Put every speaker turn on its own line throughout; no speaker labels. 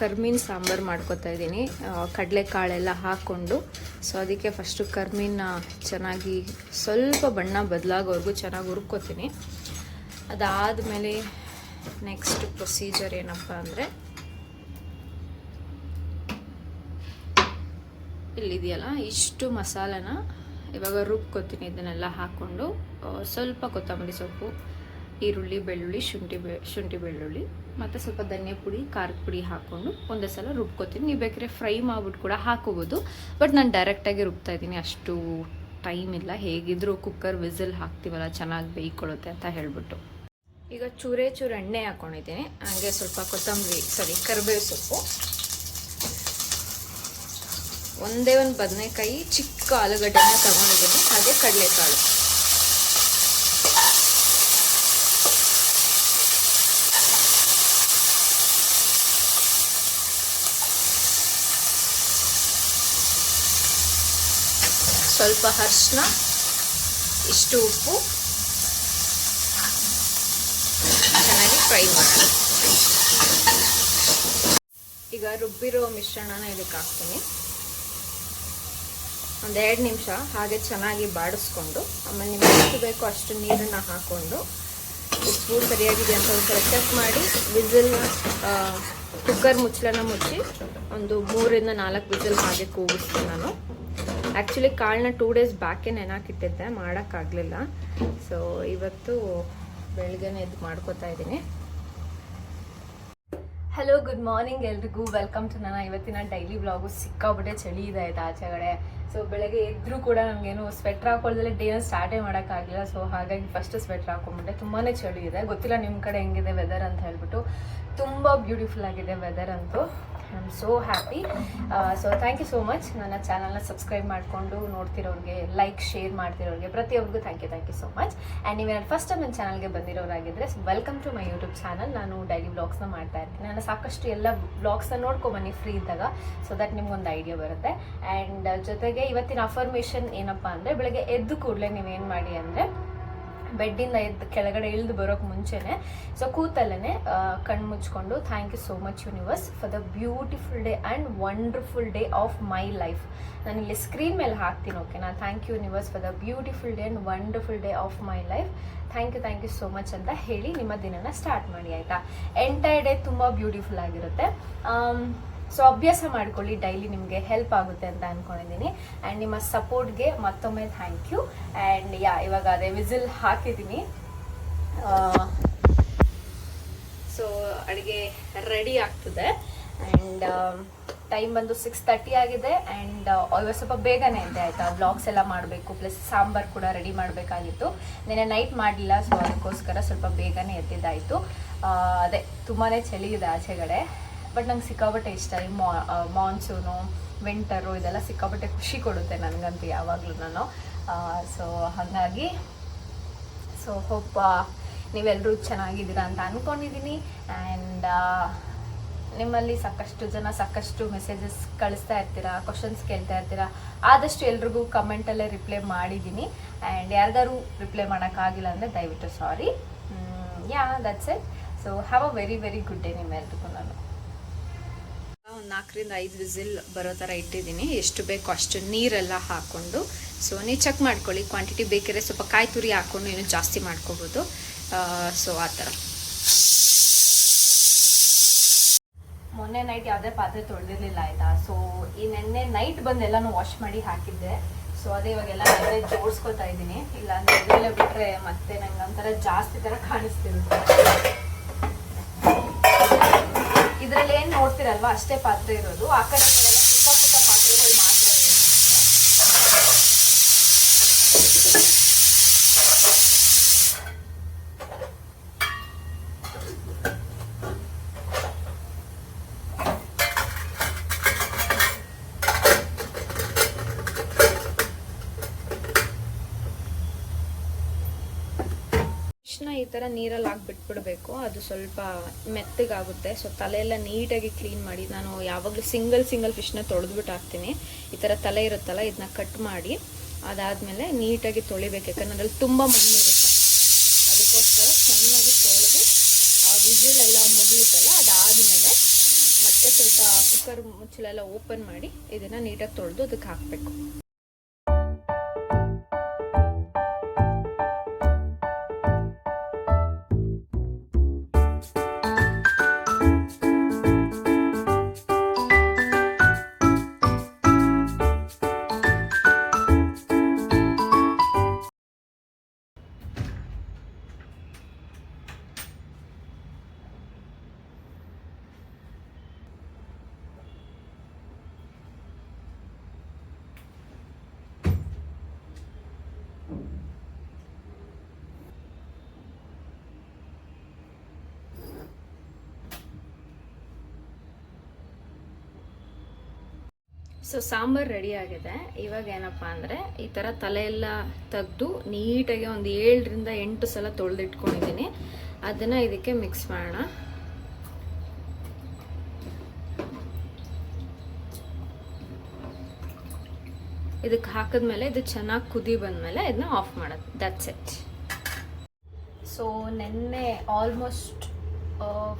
ಕರ್ಮೀನ್ ಸಾಂಬಾರು ಮಾಡ್ಕೊತಾ ಇದ್ದೀನಿ. ಕಡಲೆಕಾಳೆಲ್ಲ ಹಾಕ್ಕೊಂಡು. ಸೊ ಅದಕ್ಕೆ ಫಸ್ಟು ಕರ್ಮೀನ ಚೆನ್ನಾಗಿ ಸ್ವಲ್ಪ ಬಣ್ಣ ಬದಲಾಗೋವರೆಗೂ ಚೆನ್ನಾಗಿ ಹುರ್ಕೋತೀನಿ. ಅದಾದಮೇಲೆ ನೆಕ್ಸ್ಟ್ ಪ್ರೊಸೀಜರ್ ಏನಪ್ಪ ಅಂದರೆ ಇಲ್ಲಿದೆಯಲ್ಲ, ಇಷ್ಟು ಮಸಾಲನ ಇವಾಗ ರುಬ್ಕೋತೀನಿ, ಇದನ್ನೆಲ್ಲ ಹಾಕ್ಕೊಂಡು. ಸ್ವಲ್ಪ ಕೊತ್ತಂಬರಿ ಸೊಪ್ಪು ಈರುಳ್ಳಿ, ಬೆಳ್ಳುಳ್ಳಿ, ಶುಂಠಿ ಶುಂಠಿ, ಬೆಳ್ಳುಳ್ಳಿ, ಮತ್ತು ಸ್ವಲ್ಪ ಧನಿಯಾ ಪುಡಿ, ಖಾರದ ಪುಡಿ ಹಾಕ್ಕೊಂಡು ಒಂದೇ ಸಲ ರುಬ್ಕೋತೀನಿ. ನೀವು ಬೇಕಾದ್ರೆ ಫ್ರೈ ಮಾಡ್ಬಿಟ್ಟು ಕೂಡ ಹಾಕೋಬೋದು ಬಟ್ ನಾನು ಡೈರೆಕ್ಟಾಗಿ ರುಬ್ತಾ ಇದ್ದೀನಿ. ಅಷ್ಟು ಟೈಮ್ ಇಲ್ಲ. ಹೇಗಿದ್ರೂ ಕುಕ್ಕರ್ ವಿಸಿಲ್ ಹಾಕ್ತೀವಲ್ಲ, ಚೆನ್ನಾಗಿ ಬೇಯ್ಕೊಳ್ಳುತ್ತೆ ಅಂತ ಹೇಳಿಬಿಟ್ಟು. ಈಗ ಚೂರೇ ಚೂರು ಎಣ್ಣೆ ಹಾಕ್ಕೊಂಡಿದ್ದೀನಿ ಹಾಗೆ ಸ್ವಲ್ಪ ಕೊತ್ತಂಬರಿ, ಸಾರಿ, ಕರಿಬೇವು ಸೊಪ್ಪು. ಒಂದೇ ಒಂದು ಬದನೆಕಾಯಿ ಚಿಕ್ಕ ಆಲೂಗಡ್ಡೆನ ತಗೊಂಡಿದ್ದೀನಿ. ಹಾಗೆ ಕಡಲೆಕಾಳು. ಸ್ವಲ್ಪ ಅರ್ಶಿನ, ಇಷ್ಟು ಉಪ್ಪು. ಚೆನ್ನಾಗಿ ಫ್ರೈ ಮಾಡೋಣ ಈಗ ರುಬ್ಬಿರೋ ಮಿಶ್ರಣನ ಇದಕ್ಕೆ ಹಾಕ್ತೀನಿ. ಒಂದು ಎರಡು ನಿಮಿಷ ಹಾಗೆ ಚೆನ್ನಾಗಿ ಬಾಡಿಸ್ಕೊಂಡು, ಆಮೇಲೆ ನಿಮ್ಗೆ ಎಷ್ಟು ಬೇಕೋ ಅಷ್ಟು ನೀರನ್ನು ಹಾಕ್ಕೊಂಡು ಉಪ್ಪು ಸರಿಯಾಗಿದೆ ಅಂತ ಒಂದು ಚೆಕ್ ಮಾಡಿ ವಿಸಿಲ್ ಕುಕ್ಕರ್ ಮುಚ್ಚಳನ ಮುಚ್ಚಿ ಒಂದು ಮೂರಿಂದ ನಾಲ್ಕು ವಿಸಿಲ್ ಹಾಗೆ ಕೂಗಿಸ್ತೀನಿ ನಾನು. ಆ್ಯಕ್ಚುಲಿ ಕಾಳನ್ನ ಟೂ ಡೇಸ್ ಬ್ಯಾಕೆ ನೆನಾಕಿಟ್ಟಿದ್ದೆ ಮಾಡೋಕ್ಕಾಗಲಿಲ್ಲ ಸೊ ಇವತ್ತು ಬೆಳಗ್ಗೆನೇ ಇದು ಮಾಡ್ಕೋತಾ ಇದ್ದೀನಿ. ಹಲೋ ಗುಡ್ ಮಾರ್ನಿಂಗ್ ಎಲ್ರಿಗೂ. ವೆಲ್ಕಮ್ ಟು ನನ್ನ ಇವತ್ತಿನ ಡೈಲಿ ಬ್ಲಾಗು ಸಿಕ್ಕಾಬಿಟ್ಟೆ ಚಳಿ ಇದೆ ಆಯ್ತು ಆಚೆ ಕಡೆ. ಸೊ ಬೆಳಗ್ಗೆ ಎದ್ದರೂ ಕೂಡ ನನಗೇನು ಸ್ವೆಟ್ರ್ ಹಾಕೊಳ್ಳೋದಲ್ಲೇ ಡೇನ ಸ್ಟಾರ್ಟೇ ಮಾಡೋಕ್ಕಾಗಲಿಲ್ಲ ಸೊ ಹಾಗಾಗಿ ಫಸ್ಟ್ ಸ್ವೆಟ್ರ್ ಹಾಕೊಂಡ್ಬಿಟ್ಟೆ. ತುಂಬಾ ಚಳಿ ಇದೆ. ಗೊತ್ತಿಲ್ಲ ನಿಮ್ಮ ಕಡೆ ಹೆಂಗಿದೆ ವೆದರ್ ಅಂತ ಹೇಳ್ಬಿಟ್ಟು. ತುಂಬ ಬ್ಯೂಟಿಫುಲ್ ಆಗಿದೆ ವೆದರ್ ಅಂತೂ. I am so happy so thank you so much ನನ್ನ ಚಾನಲ್ನ ಸಬ್ಸ್ಕ್ರೈಬ್ ಮಾಡಿಕೊಂಡು ನೋಡ್ತಿರೋರಿಗೆ ಲೈಕ್ ಶೇರ್ ಮಾಡ್ತಿರೋರಿಗೆ ಪ್ರತಿಯೊಬ್ಬರಿಗೂ thank you thank you so much and ನೀವು ಫಸ್ಟ್ ಟೈಮ್ ನನ್ನ ಚಾನಲ್ಗೆ ಬಂದಿರೋರಾಗಿದ್ದರೆ welcome to my YouTube channel ನಾನು ಡೈಲಿ ಬ್ಲಾಗ್ಸ್ನ ಮಾಡ್ತಾ ಇರ್ತೀನಿ. ನಾನು ಸಾಕಷ್ಟು ಎಲ್ಲ ಬ್ಲಾಗ್ಸ್ನ ನೋಡ್ಕೊಬನ್ನಿ ಫ್ರೀ ಇದ್ದಾಗ ಸೊ ದಟ್ ನಿಮ್ಗೊಂದು ಐಡಿಯಾ ಬರುತ್ತೆ. ಆ್ಯಂಡ್ ಜೊತೆಗೆ ಇವತ್ತಿನ ಅಫರ್ಮೇಷನ್ ಏನಪ್ಪ ಅಂದರೆ, ಬೆಳಗ್ಗೆ ಎದ್ದು ಕೂಡಲೇ ನೀವೇನು ಮಾಡಿ ಅಂದರೆ ಬೆಡ್ಡಿಂದ ಎದ್ದು ಕೆಳಗಡೆ ಇಳಿದು ಬರೋಕೆ ಮುಂಚೆನೆ, ಸೊ ಕೂತಲ್ಲೇ ಕಣ್ಣು ಮುಚ್ಕೊಂಡು thank you so much universe for the beautiful day and wonderful day of my life ನಾನು ಇಲ್ಲಿ ಸ್ಕ್ರೀನ್ ಮೇಲೆ ಹಾಕ್ತೀನಿ ಓಕೆನಾ thank you universe for the beautiful day and wonderful day of my life thank you thank you so much ಅಂತ ಹೇಳಿ ನಿಮ್ಮ ದಿನನ start ಮಾಡಿ, ಆಯಿತಾ? ಎಂಟೈರ್ ಡೇ ತುಂಬ ಬ್ಯೂಟಿಫುಲ್ ಆಗಿರುತ್ತೆ. ಸೊ ಅಭ್ಯಾಸ ಮಾಡ್ಕೊಳ್ಳಿ. ಡೈಲಿ ನಿಮಗೆ ಹೆಲ್ಪ್ ಆಗುತ್ತೆ ಅಂತ ಅನ್ಕೊಂಡಿದ್ದೀನಿ. ಆ್ಯಂಡ್ ನಿಮ್ಮ ಸಪೋರ್ಟ್ಗೆ ಮತ್ತೊಮ್ಮೆ ಥ್ಯಾಂಕ್ ಯು ಆ್ಯಂಡ್ ಯಾ ಇವಾಗ ಅದೇ ವಿಸಿಲ್ ಹಾಕಿದ್ದೀನಿ. ಸೊ ಅಡುಗೆ ರೆಡಿ ಆಗ್ತದೆ. ಆ್ಯಂಡ್ ಟೈಮ್ ಬಂದು ಸಿಕ್ಸ್ ತರ್ಟಿ ಆಗಿದೆ. ಆ್ಯಂಡ್ ಇವಾಗ ಸ್ವಲ್ಪ ಬೇಗನೆ ಇದೆ ಆಯಿತಾ? ಬ್ಲಾಗ್ಸ್ ಎಲ್ಲ ಮಾಡಬೇಕು. ಪ್ಲಸ್ ಸಾಂಬಾರು ಕೂಡ ರೆಡಿ ಮಾಡಬೇಕಾಗಿತ್ತು. ನಿನ್ನೆ ನೈಟ್ ಮಾಡಲಿಲ್ಲ. ಸೊ ಅದಕ್ಕೋಸ್ಕರ ಸ್ವಲ್ಪ ಬೇಗನೆ ಎದ್ದಿದ್ದಾಯಿತು. ಅದೇ ತುಂಬಾ ಚಳಿ ಇದೆ ಆಚೆಗಡೆ. ಬಟ್ ನಂಗೆ ಸಿಕ್ಕಾಪಟ್ಟೆ ಇಷ್ಟ. ಈ ಮಾ ಮಾನ್ಸೂನು ವಿಂಟರು ಇದೆಲ್ಲ ಸಿಕ್ಕಾಪಟ್ಟೆ ಖುಷಿ ಕೊಡುತ್ತೆ ನನಗಂತೂ ಯಾವಾಗಲೂ ನಾನು. ಸೊ ಹಾಗಾಗಿ ಸೊ ಹೋಪ್ ನೀವೆಲ್ಲರೂ ಚೆನ್ನಾಗಿದ್ದೀರಾ ಅಂತ ಅಂದ್ಕೊಂಡಿದ್ದೀನಿ ಆ್ಯಂಡ್ ನಿಮ್ಮಲ್ಲಿ ಸಾಕಷ್ಟು ಜನ ಸಾಕಷ್ಟು ಮೆಸೇಜಸ್ ಕಳಿಸ್ತಾ ಇರ್ತೀರಾ ಕ್ವಶನ್ಸ್ ಕೇಳ್ತಾ ಇರ್ತೀರಾ, ಆದಷ್ಟು ಎಲ್ರಿಗೂ ಕಮೆಂಟಲ್ಲೇ ರಿಪ್ಲೈ ಮಾಡಿದ್ದೀನಿ ಆ್ಯಂಡ್ ಯಾರಿಗಾರು ರಿಪ್ಲೈ ಮಾಡೋಕ್ಕಾಗಿಲ್ಲ ಅಂದರೆ ದಯವಿಟ್ಟು sorry yeah that's it so have a very very good day ನಿಮ್ಮೆಲ್ರಿಗೂ ನಾನು. ಒಂದು ನಾಲ್ಕರಿಂದ ಐದು ವಿಸಿಲ್ ಬರೋ ಥರ ಇಟ್ಟಿದ್ದೀನಿ. ಎಷ್ಟು ಬೇಕು ಅಷ್ಟು ನೀರೆಲ್ಲ ಹಾಕ್ಕೊಂಡು ಸೊ ನೀವು ಚೆಕ್ ಮಾಡ್ಕೊಳ್ಳಿ. ಕ್ವಾಂಟಿಟಿ ಬೇಕಿದ್ರೆ ಸ್ವಲ್ಪ ಕಾಯಿ ತುರಿ ಹಾಕ್ಕೊಂಡು ಇನ್ನೂ ಜಾಸ್ತಿ ಮಾಡ್ಕೋಬೋದು. ಸೊ ಆ ಥರ ಮೊನ್ನೆ ನೈಟ್ ಯಾವುದೇ ಪಾತ್ರೆ ತೊಳೆದಿರಲಿಲ್ಲ, ಆಯಿತಾ? ಸೊ ಈ ನೆನ್ನೆ ನೈಟ್ ಬಂದೆಲ್ಲನೂ ವಾಶ್ ಮಾಡಿ ಹಾಕಿದ್ದೆ. ಸೊ ಅದೇ ಇವಾಗೆಲ್ಲ ಅದೇ ಜೋಡಿಸ್ಕೊತಾ ಇದ್ದೀನಿ. ಇಲ್ಲ ಅಂದ್ರೆ ಬಿಟ್ಟರೆ ಮತ್ತೆ ನಂಗೆ ಒಂಥರ ಜಾಸ್ತಿ ಥರ ಕಾಣಿಸ್ತಿರುತ್ತೆ. ನೋಡ್ತಿರಲ್ವಾ ಅಷ್ಟೇ ಪಾತ್ರೆ ಇರೋದು. ಆ ಕಡೆ ಈ ಕಡೆ ಎಲ್ಲ ಚಿಕ್ಕ ಪುಟ್ಟ ಪಾತ್ರೆಗಳು ಮಾತ್ರ ಇರುತ್ತೆ ಫಿಶ್ನ ಹಾಕಿ ನೀರಲ್ಲಿ ಹಾಕ್ಬಿಟ್ಬಿಡ್ಬೇಕು ಅದು ಸ್ವಲ್ಪ ಮೆತ್ತಗಾಗುತ್ತೆ. ಸೊ ತಲೆಯೆಲ್ಲ ನೀಟಾಗಿ ಕ್ಲೀನ್ ಮಾಡಿ ನಾನು ಯಾವಾಗಲೂ ಸಿಂಗಲ್ ಸಿಂಗಲ್ ಫಿಶ್ನ ತೊಳೆದ್ಬಿಟ್ಟು ಹಾಕ್ತೀನಿ. ಈ ಥರ ತಲೆ ಇರುತ್ತಲ್ಲ ಇದನ್ನ ಕಟ್ ಮಾಡಿ ಅದಾದಮೇಲೆ ನೀಟಾಗಿ ತೊಳಿಬೇಕು. ಯಾಕಂದ್ರೆ ಅದ್ರಲ್ಲಿ ತುಂಬ ಮಣ್ಣು ಇರುತ್ತೆ. ಅದಕ್ಕೋಸ್ಕರ ಚೆನ್ನಾಗಿ ತೊಳೆದು ಆ ವಿಜಿಲೆಲ್ಲ ಮುಗಿಯುತ್ತಲ್ಲ, ಅದಾದಮೇಲೆ ಮತ್ತೆ ಸ್ವಲ್ಪ ಕುಕ್ಕರ್ ಮುಚ್ಚಲೆಲ್ಲ ಓಪನ್ ಮಾಡಿ ಇದನ್ನು ನೀಟಾಗಿ ತೊಳೆದು ಅದಕ್ಕೆ ಹಾಕಬೇಕು. ಸೊ ಸಾಂಬಾರು ರೆಡಿ ಆಗಿದೆ. ಇವಾಗ ಏನಪ್ಪ ಅಂದರೆ ಈ ಥರ ತಲೆ ಎಲ್ಲ ತೆಗೆದು ನೀಟಾಗಿ ಒಂದು ಏಳರಿಂದ ಎಂಟು ಸಲ ತೊಳೆದಿಟ್ಕೊಂಡಿದ್ದೀನಿ. ಅದನ್ನು ಇದಕ್ಕೆ ಮಿಕ್ಸ್ ಮಾಡೋಣ. ಇದಕ್ಕೆ ಹಾಕಿದ್ಮೇಲೆ ಇದು ಚೆನ್ನಾಗಿ ಕುದಿ ಬಂದಮೇಲೆ ಇದನ್ನ ಆಫ್ ಮಾಡೋದು. ದಟ್ಸ್ ಇಟ್ ಸೊ ನೆನ್ನೆ ಆಲ್ಮೋಸ್ಟ್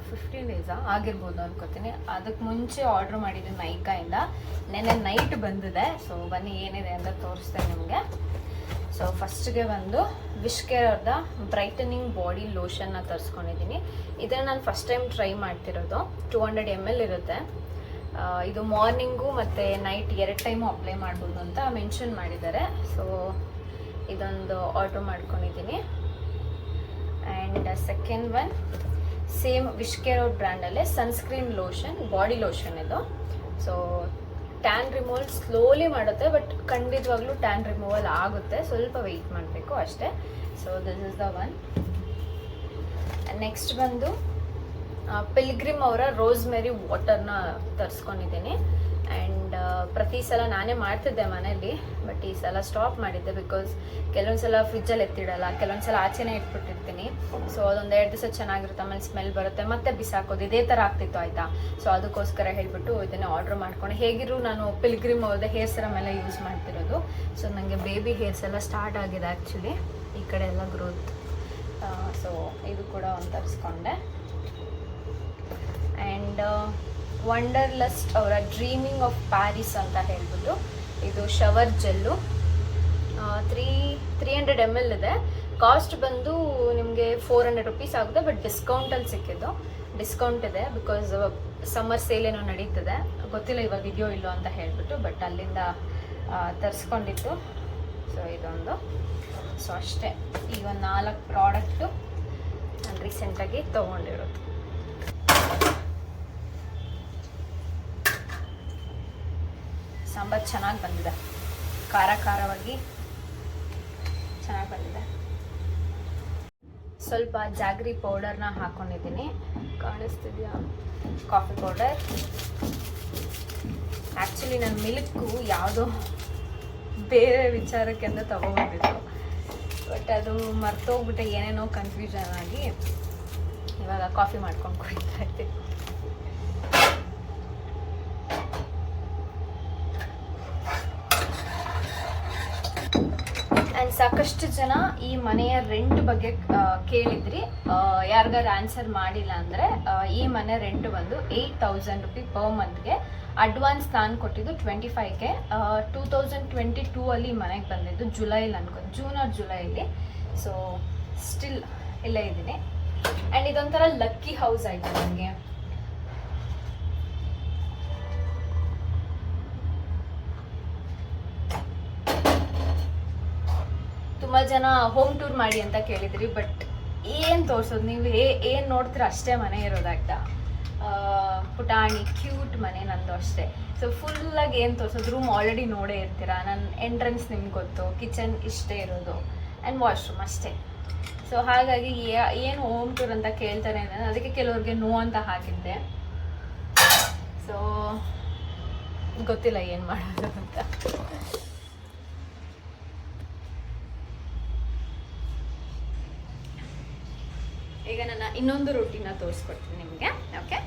ಫಿಫ್ಟೀನ್ ಡೇಸಾ ಆಗಿರ್ಬೋದು ಅನ್ಕೋತೀನಿ. ಅದಕ್ಕೆ ಮುಂಚೆ ಆರ್ಡ್ರ್ ಮಾಡಿದ್ದೆ ನೈಕಾಯಿಂದ ನೆನ್ನೆ ನೈಟ್ ಬಂದಿದೆ. ಸೊ ಬನ್ನಿ ಏನಿದೆ ಅಂತ ತೋರಿಸ್ತೇನೆ ನಿಮಗೆ. ಸೊ ಫಸ್ಟ್ಗೆ ಬಂದು ವಿಶ್ಕೇರ್ ಅವ್ರದ ಬ್ರೈಟನಿಂಗ್ ಬಾಡಿ ಲೋಷನ್ನ ತರಿಸ್ಕೊಂಡಿದ್ದೀನಿ ಇದನ್ನು ನಾನು ಫಸ್ಟ್ ಟೈಮ್ ಟ್ರೈ ಮಾಡ್ತಿರೋದು. ಟೂ ಹಂಡ್ರೆಡ್ ಎಂ ಎಲ್ ಇರುತ್ತೆ. ಇದು ಮಾರ್ನಿಂಗು ಮತ್ತು ನೈಟ್ ಎರಡು ಟೈಮು ಅಪ್ಲೈ ಮಾಡ್ಬೋದು ಅಂತ ಮೆನ್ಷನ್ ಮಾಡಿದ್ದಾರೆ. ಸೊ ಇದೊಂದು ಆರ್ಡ್ರ್ ಮಾಡ್ಕೊಂಡಿದ್ದೀನಿ and second one same WishCare ಬ್ರ್ಯಾಂಡಲ್ಲೇ sunscreen lotion, body lotion ಇದು. ಸೊ ಟ್ಯಾನ್ ರಿಮೂವಲ್ ಸ್ಲೋಲಿ ಮಾಡುತ್ತೆ ಬಟ್ ಖಂಡಿತವಾಗ್ಲೂ ಟ್ಯಾನ್ ರಿಮೂವಲ್ ಆಗುತ್ತೆ. ಸ್ವಲ್ಪ ವೆಯ್ಟ್ ಮಾಡಬೇಕು ಅಷ್ಟೇ. So this is the one next ಬಂದು ಪಿಲ್ಗ್ರಿಮ್ ಅವರ ರೋಸ್ಮೆರಿ ವಾಟರ್ನ ತರಿಸ್ಕೊಂಡಿದ್ದೀನಿ. ಆ್ಯಂಡ್ ಪ್ರತಿ ಸಲ ನಾನೇ ಮಾಡ್ತಿದ್ದೆ ಮನೇಲಿ ಬಟ್ ಈ ಸಲ ಸ್ಟಾಪ್ ಮಾಡಿದ್ದೆ ಬಿಕಾಸ್ ಕೆಲವೊಂದು ಸಲ ಫ್ರಿಜ್ಜಲ್ಲಿ ಎತ್ತಿಡಲ್ಲ, ಕೆಲವೊಂದು ಸಲ ಆಚೆನೇ ಇಟ್ಬಿಟ್ಟಿರ್ತೀನಿ. ಸೊ ಅದೊಂದು ಎರಡು ದಿವಸ ಚೆನ್ನಾಗಿರುತ್ತೆ, ಆಮೇಲೆ ಸ್ಮೆಲ್ ಬರುತ್ತೆ, ಮತ್ತೆ ಬಿಸಾಕೋದು, ಇದೇ ಥರ ಆಗ್ತಿತ್ತು ಆಯಿತಾ? ಸೊ ಅದಕ್ಕೋಸ್ಕರ ಹೇಳಿಬಿಟ್ಟು ಇದನ್ನು ಆರ್ಡ್ರ್ ಮಾಡ್ಕೊಂಡು ಹೇಗಿರು ನಾನು ಪಿಲ್ಗ್ರಿಮ್ ಅವ್ರದ್ದು ಹೇರ್ ಸರಮ್ ಎಲ್ಲ ಯೂಸ್ ಮಾಡ್ತಿರೋದು. ಸೊ ನನಗೆ ಬೇಬಿ ಹೇರ್ಸ್ ಎಲ್ಲ ಸ್ಟಾರ್ಟ್ ಆಗಿದೆ ಆ್ಯಕ್ಚುಲಿ ಈ ಕಡೆ ಎಲ್ಲ ಗ್ರೋತ್ ಸೊ ಇದು ಕೂಡ ಒಂದು ತರಿಸ್ಕೊಂಡೆ. ಆ್ಯಂಡ್ ವಂಡರ್ಲಸ್ಟ್ ಅವರ ಡ್ರೀಮಿಂಗ್ ಆಫ್ ಪ್ಯಾರಿಸ್ ಅಂತ ಹೇಳ್ಬಿಟ್ಟು ಇದು shower gel. Three three hundred M L ಇದೆ. ಕಾಸ್ಟ್ ಬಂದು ನಿಮಗೆ ಫೋರ್ ಹಂಡ್ರೆಡ್ ರುಪೀಸ್ ಆಗುತ್ತೆ ಬಟ್ ಡಿಸ್ಕೌಂಟಲ್ಲಿ ಸಿಕ್ಕಿದ್ದು. ಡಿಸ್ಕೌಂಟ್ ಇದೆ ಬಿಕಾಸ್ ಸಮ್ಮರ್ ಸೇಲ್ ಏನೋ ನಡೀತದೆ. ಗೊತ್ತಿಲ್ಲ ಇವಾಗ ಇದೆಯೋ ಇಲ್ಲೋ ಅಂತ ಹೇಳ್ಬಿಟ್ಟು ಬಟ್ ಅಲ್ಲಿಂದ ತರಿಸ್ಕೊಂಡಿತ್ತು ಸೊ ಇದೊಂದು. ಸೊ ಅಷ್ಟೇ. ಈ ಒಂದು ನಾಲ್ಕು ಪ್ರಾಡಕ್ಟು ನಾನು ರೀಸೆಂಟಾಗಿ ತೊಗೊಂಡಿರೋದು. ಸಾಂಬಾರು ಚೆನ್ನಾಗಿ ಬಂದಿದೆ. ಖಾರ ಖಾರವಾಗಿ ಚೆನ್ನಾಗಿ ಬಂದಿದೆ. ಸ್ವಲ್ಪ ಜಾಗ್ರಿ ಪೌಡರ್ನ ಹಾಕ್ಕೊಂಡಿದ್ದೀನಿ ಕಾಣಿಸ್ತಿದ್ಯಾ? Coffee powder. ಆ್ಯಕ್ಚುಲಿ ನನ್ನ ಮಿಲ್ಕು ಯಾವುದೋ ಬೇರೆ ವಿಚಾರಕ್ಕೆ ಅಂತ ತೊಗೊಬಂದಿದ್ದು ಬಟ್ ಅದು ಮರ್ತೋಗ್ಬಿಟ್ಟೆ, ಏನೇನೋ ಕನ್ಫ್ಯೂಷನ್ ಆಗಿ. ಇವಾಗ ಕಾಫಿ ಮಾಡ್ಕೊಂಡು ಕುಡಿತಾ ಇದ್ದೀನಿ ಆ್ಯಂಡ್ ಸಾಕಷ್ಟು ಜನ ಈ ಮನೆಯ ರೆಂಟ್ ಬಗ್ಗೆ ಕೇಳಿದ್ರಿ. ಯಾರಿಗಾರು ಆನ್ಸರ್ ಮಾಡಿಲ್ಲ ಅಂದರೆ ಈ ಮನೆ ರೆಂಟ್ ಬಂದು ಏಯ್ಟ್ ತೌಸಂಡ್ ರುಪಿ ಪರ್ ಮಂತ್ಗೆ ಅಡ್ವಾನ್ಸ್ ನಾನು ಕೊಟ್ಟಿದ್ದು ಟ್ವೆಂಟಿ ಫೈವ್ಗೆ ಟೂ ತೌಸಂಡ್ ಟ್ವೆಂಟಿ ಟೂ ಅಲ್ಲಿ ಮನೆಗೆ ಬಂದಿದ್ದು ಜುಲೈಲಿ ಅನ್ಕೊ, ಜೂನ್ ಆರ್ ಜುಲೈಲಿ. ಸೊ ಸ್ಟಿಲ್ ಇಲ್ಲೇ ಇದ್ದೀನಿ. ಆ್ಯಂಡ್ ಇದೊಂಥರ ಲಕ್ಕಿ ಹೌಸ್ ಆಯಿತು ನನಗೆ ತುಂಬ ಜನ ಹೋಮ್ ಟೂರ್ ಮಾಡಿ ಅಂತ ಕೇಳಿದ್ರಿ ಬಟ್ ಏನ್ ತೋರ್ಸೋದು? ನೀವು ಏನ್ ನೋಡ್ತೀರ? ಅಷ್ಟೇ ಮನೆ ಇರೋದಾಗ್ತಾ ಪುಟಾಣಿ ಕ್ಯೂಟ್ ಮನೆ ನಂದು ಅಷ್ಟೇ. ಸೊ ಫುಲ್ಲಾಗಿ ಏನು ತೋರಿಸೋದು? ರೂಮ್ ಆಲ್ರೆಡಿ ನೋಡೇ ಇರ್ತೀರಾ? ನನ್ನ ಎಂಟ್ರೆನ್ಸ್ ನಿಮ್ಗೆ ಗೊತ್ತು. ಕಿಚನ್ ಇಷ್ಟೇ ಇರೋದು. ಆ್ಯಂಡ್ ವಾಶ್ರೂಮ್ ಅಷ್ಟೇ. ಸೊ ಹಾಗಾಗಿ ಏನು ಹೋಮ್ ಟೂರ್ ಅಂತ ಕೇಳ್ತಾರೆ ನಾನು ಅದಕ್ಕೆ ಕೆಲವ್ರಿಗೆ ನೋ ಅಂತ ಹಾಕಿದ್ದೆ. ಸೊ ಗೊತ್ತಿಲ್ಲ ಏನು ಮಾಡೋದು ಅಂತ. ಇನ್ನೊಂದು ರೊಟ್ಟಿನ ತೋರಿಸ್ಕೊಡ್ತೀನಿ ನಿಮಗೆ ಓಕೆ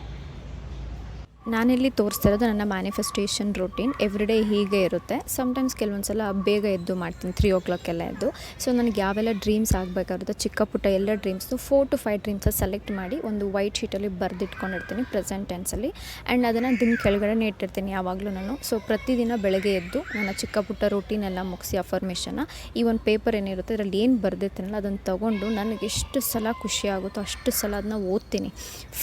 ನಾನಿಲ್ಲಿ ತೋರಿಸ್ತಿರೋದು ನನ್ನ ಮ್ಯಾನಿಫೆಸ್ಟೇಷನ್ ರೂಟೀನ್ ಎವ್ರಿಡೇ ಹೀಗೆ ಇರುತ್ತೆ. ಸಮ್ಟೈಮ್ಸ್ ಕೆಲವೊಂದು ಸಲ ಬೇಗ ಎದ್ದು ಮಾಡ್ತೀನಿ. ತ್ರೀ ಓ ಕ್ಲಾಕೆಲ್ಲ ಎದ್ದು. ಸೊ ನನಗೆ ಯಾವೆಲ್ಲ ಡ್ರೀಮ್ಸ್ ಆಗಬೇಕಾಗುತ್ತೆ ಚಿಕ್ಕ ಪುಟ್ಟ ಎಲ್ಲ ಡ್ರೀಮ್ಸ್ನು four to five dreams select ಮಾಡಿ ಒಂದು ವೈಟ್ ಶೀಟಲ್ಲಿ ಬರೆದಿಟ್ಕೊಂಡಿರ್ತೀನಿ ಪ್ರೆಸೆಂಟ್ ಟೆನ್ಸಲ್ಲಿ ಆ್ಯಂಡ್ ಅದನ್ನು ದಿನ ಕೆಳಗಡೆ ಇಟ್ಟಿರ್ತೀನಿ ಯಾವಾಗಲೂ ನಾನು. ಸೊ ಪ್ರತಿದಿನ ಬೆಳಗ್ಗೆ ಎದ್ದು ನನ್ನ ಚಿಕ್ಕ ಪುಟ್ಟ ರೂಟೀನ್ ಎಲ್ಲ ಮುಗಿಸಿ ಅಫರ್ಮೇಷನ್ನ ಈ ಒಂದು ಪೇಪರ್ ಏನಿರುತ್ತೆ ಅದರಲ್ಲಿ ಏನು ಬರೆದಿರ್ತೀನಲ್ಲ ಅದನ್ನು ತೊಗೊಂಡು ನನಗೆ ಎಷ್ಟು ಸಲ ಖುಷಿ ಆಗುತ್ತೋ ಅಷ್ಟು ಸಲ ಅದನ್ನ ಓದ್ತೀನಿ.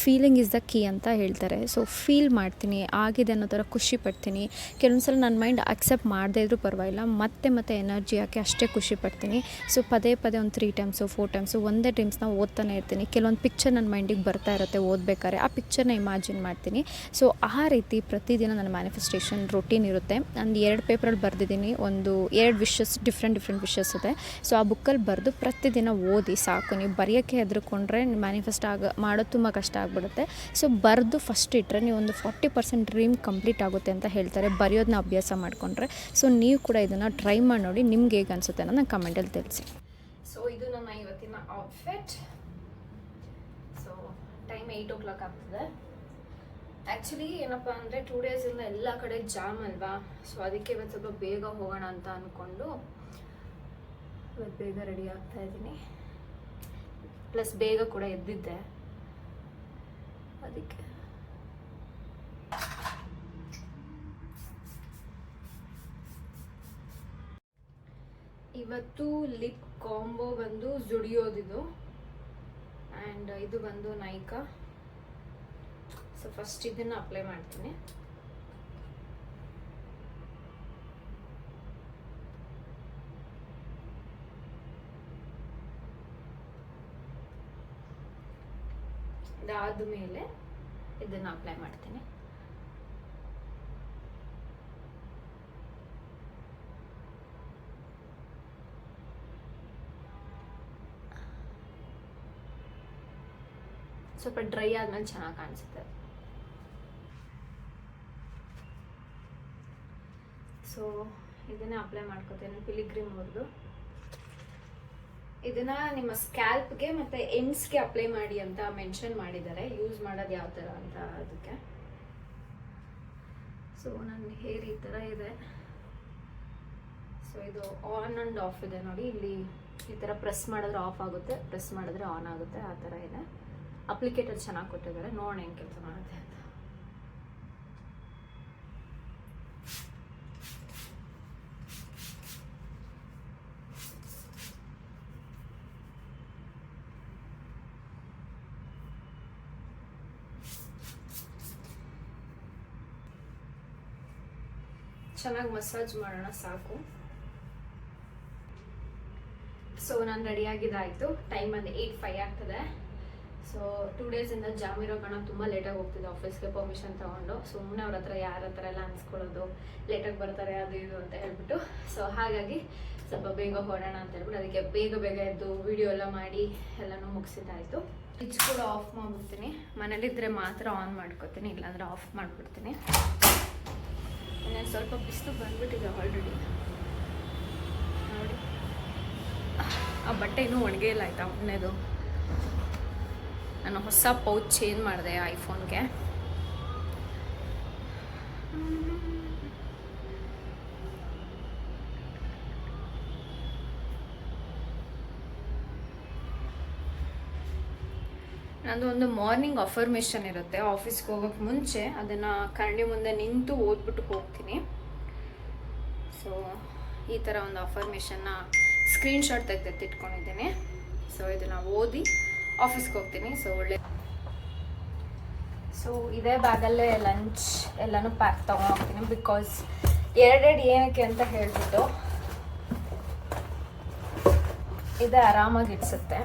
ಫೀಲಿಂಗ್ ಇಸ್ ದ ಕೀ ಅಂತ ಹೇಳ್ತಾರೆ. ಸೊ ಫೀಲ್ ಮಾಡ್ತೀನಿ, ಆಗಿದೆ ಅನ್ನೋ ಥರ ಖುಷಿ ಪಡ್ತೀನಿ. ಕೆಲವೊಂದು ಸಲ ನನ್ನ ಮೈಂಡ್ ಅಕ್ಸೆಪ್ಟ್ ಮಾಡದೇ ಇದ್ರೂ ಪರವಾಗಿಲ್ಲ, ಮತ್ತೆ ಮತ್ತೆ ಎನರ್ಜಿ ಹಾಕಿ ಅಷ್ಟೇ ಖುಷಿ ಪಡ್ತೀನಿ. ಸೊ ಪದೇ ಪದೇ ಒಂದು ತ್ರೀ ಟೈಮ್ಸು ಫೋರ್ ಟೈಮ್ಸು ಒಂದೇ ಡ್ರೀಮ್ಸ್ನ ಓದ್ತಾನೆ ಇರ್ತೀನಿ. ಕೆಲವೊಂದು ಪಿಕ್ಚರ್ ನನ್ನ ಮೈಂಡಿಗೆ ಬರ್ತಾ ಇರುತ್ತೆ ಓದಬೇಕಾದ್ರೆ, ಆ ಪಿಕ್ಚರ್ನ ಇಮ್ಯಾಜಿನ್ ಮಾಡ್ತೀನಿ. ಸೊ ಆ ರೀತಿ ಪ್ರತಿದಿನ ನನ್ನ ಮ್ಯಾನಿಫೆಸ್ಟೇಷನ್ ರೊಟೀನ್ ಇರುತ್ತೆ. ನಾನು ಎರಡು ಪೇಪರಲ್ಲಿ ಬರೆದಿದ್ದೀನಿ, ಒಂದು ಎರಡು ವಿಷಸ್ ಡಿಫ್ರೆಂಟ್ ಡಿಫ್ರೆಂಟ್ ವಿಷಸ್ ಇದೆ. ಸೊ ಆ ಬುಕ್ಕಲ್ಲಿ ಬರೆದು ಪ್ರತಿದಿನ ಓದಿ ಸಾಕು. ನೀವು ಬರೆಯೋಕ್ಕೆ ಹೆದರ್ಕೊಂಡ್ರೆ ಮ್ಯಾನಿಫೆಸ್ಟ್ ಆಗ, ಮಾಡೋದು ತುಂಬ ಕಷ್ಟ ಆಗಿಬಿಡುತ್ತೆ. ಸೊ ಬರೆದು ಫಸ್ಟ್ ಇಟ್ಟರೆ ನೀವು ಒಂದು ಫಾರ್ಟಿ ಪರ್ಸೆಂಟ್ ಡ್ರೀಮ್ ಕಂಪ್ಲೀಟ್ ಆಗುತ್ತೆ ಅಂತ ಹೇಳ್ತಾರೆ ಬರೆಯೋದನ್ನ ಅಭ್ಯಾಸ ಮಾಡಿಕೊಂಡ್ರೆ. ಸೊ ನೀವು ಕೂಡ ಇದನ್ನು ಟ್ರೈ ಮಾಡಿ ನೋಡಿ, ನಿಮ್ಗೆ ಹೇಗೆ ಅನಿಸುತ್ತೆ ಅನ್ನೋ ನಾನು ಕಮೆಂಟಲ್ಲಿ ತಿಳಿಸಿ.
ಸೊ ಇದು ನನ್ನ ಇವತ್ತಿನ outfit so time eight o'clock ಆಗ್ತದೆ. ಆ್ಯಕ್ಚುಲಿ ಏನಪ್ಪ ಅಂದರೆ ಟೂ ಡೇಸಿಂದ ಎಲ್ಲ ಕಡೆ ಜಾಮ್ ಅಲ್ವಾ? ಸೊ ಅದಕ್ಕೆ ಇವತ್ತು ಸ್ವಲ್ಪ ಬೇಗ ಹೋಗೋಣ ಅಂತ ಅಂದ್ಕೊಂಡು ಇವತ್ತು ಬೇಗ ರೆಡಿ ಆಗ್ತಾ ಇದ್ದೀನಿ. ಪ್ಲಸ್ ಬೇಗ ಕೂಡ ಎದ್ದಿದ್ದೆ. ಅದಕ್ಕೆ ಇವತ್ತು ಲಿಪ್ ಕಾಂಬೋ ಬಂದು ಜುಡಿಯೋದಿದು. ಆ್ಯಂಡ್ ಇದು ಬಂದು ನೈಕಾ. ಸೊ ಫಸ್ಟ್ ಇದನ್ನು ಅಪ್ಲೈ ಮಾಡ್ತೀನಿ. ಇದಾದ ಮೇಲೆ ಇದನ್ನು ಅಪ್ಲೈ ಮಾಡ್ತೀನಿ. ಸ್ವಲ್ಪ ಡ್ರೈ ಆದ್ಮೇಲೆ ಚೆನ್ನಾಗಿ ಕಾಣಿಸುತ್ತೆ. ಸೊ ಇದನ್ನೇ ಅಪ್ಲೈ ಮಾಡ್ಕೋತೇನೆ ಪಿಲಿಗ್ರಿಮ್ ಅವ್ರದ್ದು ಇದನ್ನ ನಿಮ್ಮ ಸ್ಕ್ಯಾಲ್ಪ್ಗೆ ಮತ್ತೆ ಎಂಡ್ಸ್ಗೆ ಅಪ್ಲೈ ಮಾಡಿ ಅಂತ ಮೆನ್ಷನ್ ಮಾಡಿದ್ದಾರೆ. ಯೂಸ್ ಮಾಡೋದು ಯಾವ ಥರ ಅಂತ ಅದಕ್ಕೆ. ಸೊ ನನ್ನ ಹೇರ್ ಈ ಥರ ಇದೆ. ಸೊ ಇದು ಆನ್ ಆ್ಯಂಡ್ ಆಫ್ ಇದೆ ನೋಡಿ. ಇಲ್ಲಿ ಈ ಥರ ಪ್ರೆಸ್ ಮಾಡಿದ್ರೆ ಆಫ್ ಆಗುತ್ತೆ. ಪ್ರೆಸ್ ಮಾಡಿದ್ರೆ ಆನ್ ಆಗುತ್ತೆ. ಆ ಥರ ಇದೆ. ಅಪ್ಲಿಕೇಟರ್ ಚೆನ್ನಾಗಿ ಕೊಟ್ಟಿದ್ದಾರೆ. ನೋಡೋಣ ಹೆಂಗೆ ಕೆಲಸ ಮಾಡುತ್ತೆ ಅಂತ. ಚೆನ್ನಾಗಿ ಮಸಾಜ್ ಮಾಡೋಣ, ಸಾಕು. ಸೊ ನಾನು ರೆಡಿಯಾಗಿದ್ದಾಯಿತು ಟೈಮ್ ಬಂದು ಏಯ್ಟ್ ಫೈವ್ ಆಗ್ತದೆ. ಸೊ ಟೂ ಡೇಸಿಂದ ಜಾಮ್ ಇರೋ ಕಾರಣ ತುಂಬ ಲೇಟಾಗಿ ಹೋಗ್ತಿದ್ದೆ ಆಫೀಸ್ಗೆ ಪರ್ಮಿಷನ್ ತೊಗೊಂಡು. ಸುಮ್ಮನೆ ಅವ್ರ ಹತ್ರ ಯಾರ ಹತ್ರ ಎಲ್ಲ ಅನ್ಸ್ಕೊಳ್ಳೋದು ಲೇಟಾಗಿ ಬರ್ತಾರೆ ಅದು ಇದು ಅಂತ ಹೇಳ್ಬಿಟ್ಟು. ಸೊ ಹಾಗಾಗಿ ಸ್ವಲ್ಪ ಬೇಗ ಹೊಡೋಣ ಅಂತ ಹೇಳ್ಬಿಟ್ಟು ಅದಕ್ಕೆ ಬೇಗ ಬೇಗ ಎದ್ದು ವಿಡಿಯೋ ಎಲ್ಲ ಮಾಡಿ ಎಲ್ಲನೂ ಮುಗಿಸಿದ್ದಾಯಿತು. ಫ್ರಿಜ್ ಕೂಡ ಆಫ್ ಮಾಡಿಬಿಡ್ತೀನಿ. ಮನೇಲಿದ್ದರೆ ಮಾತ್ರ ಆನ್ ಮಾಡ್ಕೊತೀನಿ, ಇಲ್ಲಾಂದರೆ ಆಫ್ ಮಾಡಿಬಿಡ್ತೀನಿ. ಸ್ವಲ್ಪ ಬಿಸಿಲು ಬಂದ್ಬಿಟ್ಟಿದೆ ಆಲ್ರೆಡಿ ನೋಡಿ. ಆ ಬಟ್ಟೆ ಇನ್ನೂ ಒಣಗೇ ಇಲ್ಲ ಆಯಿತಾ ಮೊನ್ನೆದು ನಾನು ಹೊಸ ಪೌಚ್ ಚೇಂಜ್ ಮಾಡಿದೆ ಐಫೋನ್ಗೆ ನಂದು ಒಂದು ಮಾರ್ನಿಂಗ್ ಅಫರ್ಮೇಷನ್ ಇರುತ್ತೆ. ಆಫೀಸ್ಗೆ ಹೋಗೋಕ್ಕೆ ಮುಂಚೆ ಅದನ್ನು ಕರಡಿ ಮುಂದೆ ನಿಂತು ಓದ್ಬಿಟ್ಟು ಹೋಗ್ತೀನಿ. ಸೊ ಈ ಥರ ಒಂದು ಅಫರ್ಮೇಷನ್ನ ಸ್ಕ್ರೀನ್ಶಾಟ್ ತೆಗೆದಿಟ್ಕೊಂಡಿದ್ದೀನಿ ಸೊ ಇದನ್ನು ಓದಿ ಆಫೀಸ್ಗೆ ಹೋಗ್ತೀನಿ ಸೊ ಒಳ್ಳೆ ಸೊ ಇದೇ ಬ್ಯಾಗಲ್ಲೇ ಲಂಚ್ ಎಲ್ಲನೂ ಪ್ಯಾಕ್ ತೊಗೊಂಡೋಗ್ತೀನಿ ಬಿಕಾಸ್ ಎರಡೆರಡು ಏನಕ್ಕೆ ಅಂತ ಹೇಳ್ಬಿಟ್ಟು ಇದೇ ಆರಾಮಾಗಿ ಇಡ್ಸುತ್ತೆ.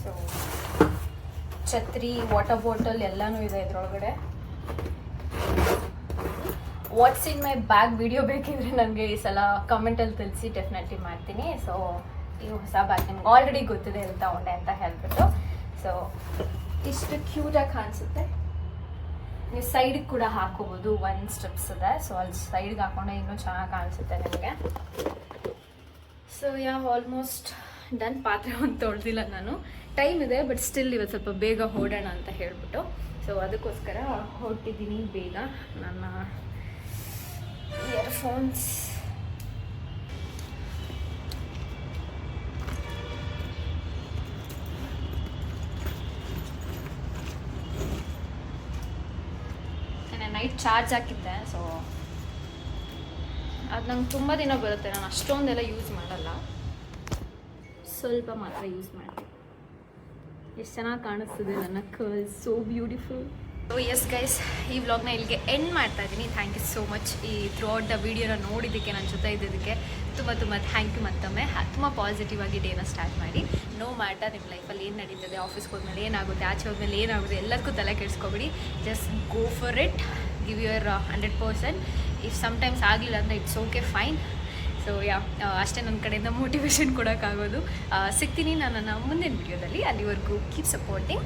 ಸೊ ಛತ್ರಿ ವಾಟರ್ ಬಾಟಲ್ ಎಲ್ಲನೂ ಇದೆ ಇದ್ರೊಳಗಡೆ. What's in my bag video ಬೇಕಿದ್ರೆ ನನಗೆ ಈ ಸಲ ಕಮೆಂಟಲ್ಲಿ ತಿಳಿಸಿ ಡೆಫಿನೆಟ್ಲಿ ಮಾಡ್ತೀನಿ. ಸೊ ಈ ಹೊಸ ಬ್ಯಾಗ್ ನಿಮ್ಗೆ ಆಲ್ರೆಡಿ ಗೊತ್ತಿದೆ ಅಂತ ತಗೊಂಡೆ ಅಂತ ಹೇಳ್ಬಿಟ್ಟು. ಸೊ ಇಷ್ಟು ಕ್ಯೂಟಾಗಿ ಕಾಣಿಸುತ್ತೆ. ನೀವು ಸೈಡಿಗೆ ಕೂಡ ಹಾಕೋಬೋದು ಒನ್ ಸ್ಟೆಪ್ಸ್ ಇದೆ. ಸೊ ಅಲ್ಲಿ ಸೈಡ್ಗೆ ಹಾಕೊಂಡೆ ಇನ್ನೂ ಚೆನ್ನಾಗಿ ಕಾಣಿಸುತ್ತೆ ನಿಮಗೆ. ಸೊ ಯಾ ಆಲ್ಮೋಸ್ಟ್ ಡನ್ ಪಾತ್ರೆ ಒಂದು ತೊಳೆದಿಲ್ಲ ನಾನು. ಟೈಮ್ ಇದೆ ಬಟ್ ಸ್ಟಿಲ್ ಇವತ್ತು ಸ್ವಲ್ಪ ಬೇಗ ಹೊಡೋಣ ಅಂತ ಹೇಳಿಬಿಟ್ಟು. ಸೊ ಅದಕ್ಕೋಸ್ಕರ ಹೊರಟಿದ್ದೀನಿ ಬೇಗ. ನನ್ನ ಇಯರ್ಫೋನ್ಸ್ ನೈಟ್ ಚಾರ್ಜ್ ಹಾಕಿದ್ದೆ ಸೊ ಅದು ನಂಗೆ ತುಂಬ ದಿನ ಬರುತ್ತೆ. ನಾನು ಅಷ್ಟೊಂದೆಲ್ಲ ಯೂಸ್ ಮಾಡಲ್ಲ. ಸ್ವಲ್ಪ ಮಾತ್ರ ಯೂಸ್ ಮಾಡ್ತೀನಿ. ಎಷ್ಟು ಚೆನ್ನಾಗಿ ಕಾಣಿಸ್ತಿದೆ ನನ್ನ curl so beautiful yes guys ಈ ವ್ಲಾಗ್ನ ಇಲ್ಲಿಗೆ ಎಂಡ್ ಮಾಡ್ತಾ ಇದ್ದೀನಿ. ಥ್ಯಾಂಕ್ ಯು ಸೋ ಮಚ್ ಈ ಥ್ರೂ ಔಟ್ ದ ವೀಡಿಯೋನ ನೋಡಿದ್ದಕ್ಕೆ ನನ್ನ ಜೊತೆ ಇದ್ದಿದ್ದಕ್ಕೆ ತುಂಬ ತುಂಬ ಥ್ಯಾಂಕ್ ಯು ಮತ್ತೊಮ್ಮೆ. ತುಂಬ ಪಾಸಿಟಿವ್ ಆಗಿ ಡೇನ ಸ್ಟಾರ್ಟ್ ಮಾಡಿ. ನೋ ಮ್ಯಾಟರ್ ನಿಮ್ಮ ಲೈಫಲ್ಲಿ ಏನು ನಡೀತದೆ ಆಫೀಸ್ಗೆ ಹೋದ್ಮೇಲೆ ಏನಾಗುತ್ತೆ ಆಚೆ ಹೋದ್ಮೇಲೆ ಏನಾಗುತ್ತೆ ಎಲ್ಲರಿಗೂ ತಲೆ ಕೆಡಿಸ್ಕೊಬೇಡಿ. Just go for it give your hundred percent if sometimes ಆಗಲಿಲ್ಲ ಅಂದರೆ it's okay fine so yeah ಅಷ್ಟೇ ನನ್ನ ಕಡೆಯಿಂದ ಮೋಟಿವೇಶನ್ ಕೊಡೋಕ್ಕಾಗೋದು. ಆ, ಸಿಗ್ತೀನಿ ನಾನು ನನ್ನ ಮುಂದಿನ ವಿಡಿಯೋದಲ್ಲಿ ಅಲ್ಲಿವರೆಗೂ ಕೀಪ್ ಸಪೋರ್ಟಿಂಗ್